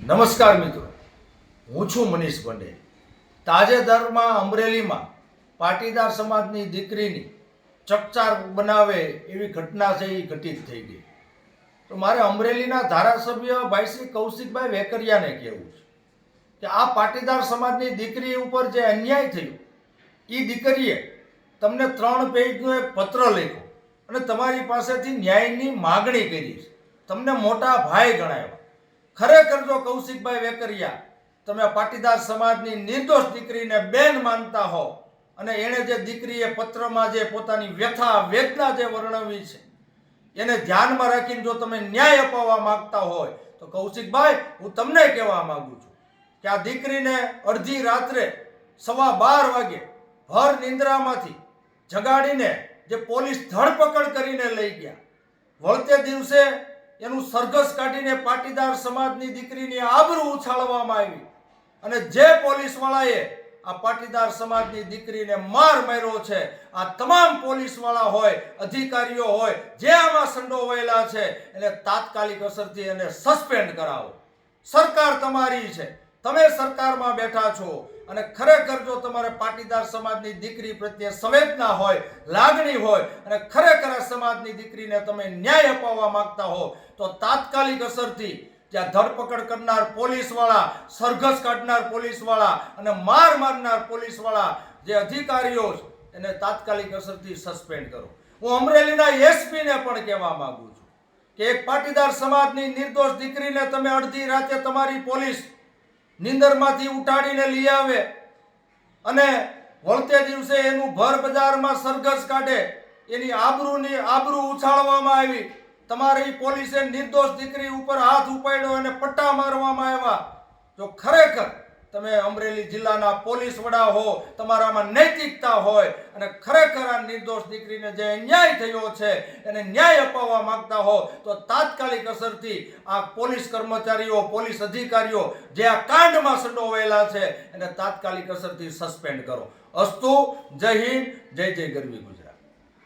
નમસ્કાર મિત્રો. હું છું મનીષ પંડે તાજેતરમાં અમરેલીમાં પાટીદાર સમાજની દીકરીની ચકચાર બનાવે એવી ઘટના છે એ ઘટિત થઈ ગઈ. તો મારે અમરેલીના ધારાસભ્ય ભાઈ શ્રી કૌશિકભાઈ વેકરિયાને કહેવું છે કે આ પાટીદાર સમાજની દીકરી ઉપર જે અન્યાય થયો, એ દીકરીએ તમને ત્રણ પેજનો એક પત્ર લખ્યો અને તમારી પાસેથી ન્યાયની માગણી કરી છે. તમને મોટા ભાઈ ગણાવ્યા. ખરેખર જો કૌશિકભાઈ વેકરિયા, તમે પાટીદાર સમાજની નિર્દોષ દીકરીને બેન માનતા હો અને એણે જે દીકરીએ પત્રમાં જે પોતાની વ્યથા, વેદના જે વર્ણવી છે, એને ધ્યાનમાં રાખીને જો તમે ન્યાય અપાવવા માંગતા હોય, તો કૌશિકભાઈ, હું તમને કહેવા માંગુ છું કે આ દીકરીને અડધી રાત્રે સવા બાર વાગે ભર નિંદ્રામાંથી જગાડીને જે પોલીસ ધરપકડ કરીને લઈ ગયા. વળતે દિવસે એનું સરઘસ કાઢીને પાટીદાર સમાજની દીકરીની આબરૂ ઉછાળવામાં આવી. અને જે પોલીસવાળાએ આ પાટીદાર સમાજની દીકરીને માર માર્યો છે, આ તમામ પોલીસવાળા હોય, અધિકારીઓ હોય, જે આમાં સંડોવાયેલા છે, એને તાત્કાલિક અસરથી એને સસ્પેન્ડ કરાવો. સરકાર તમારી છે. તમે સરકારમાં બેઠા છો અને ખરેખર જો તમારે પાટીદાર સમાજની દીકરી પ્રત્યે સંવેદના હોય, લાગણી હોય અને ખરેખર સમાજની દીકરીને તમે ન્યાય અપાવવા માંગતા હો, તો તાત્કાલિક અસરથી જ્યાં ધરપકડ કરનાર પોલીસવાળા, સરઘસ કાઢનાર પોલીસવાળા અને માર મારનાર પોલીસવાળા જે અધિકારીઓ એને તાત્કાલિક અસરથી સસ્પેન્ડ કરો. હું અમરેલીના એસપીને પણ કહેવા માગું છું કે એક પાટીદાર સમાજની નિર્દોષ દીકરીને તમે અડધી રાતે તમારી પોલીસ નિંદરમાંથી ઉઠાડીને લઈ આવે અને વળતે દિવસે એનું ભર બજારમાં સરઘસ કાઢે, એની આબરૂની આબરૂ ઉછાળવામાં આવી. તમારી પોલીસે નિર્દોષ દીકરી ઉપર હાથ ઉપાડ્યો અને પટ્ટા મારવામાં આવ્યા. જો ખરેખર તમે અમરેલી જિલ્લાના પોલીસ વડા હો, તમારામાં નૈતિકતા હોય અને ખરેખર આ નિર્દોષ દીકરીને જે અન્યાય થયો છે, એને ન્યાય અપાવવા માંગતા હો, તો તાત્કાલિક અસરથી આ પોલીસ કર્મચારીઓ, પોલીસ અધિકારીઓ જે આ કાંડમાં સંડોવાયેલા છે, એને તાત્કાલિક અસરથી સસ્પેન્ડ કરો. અસ્તુ, જય હિન્દ, જય જય ગરવી ગુજરાત.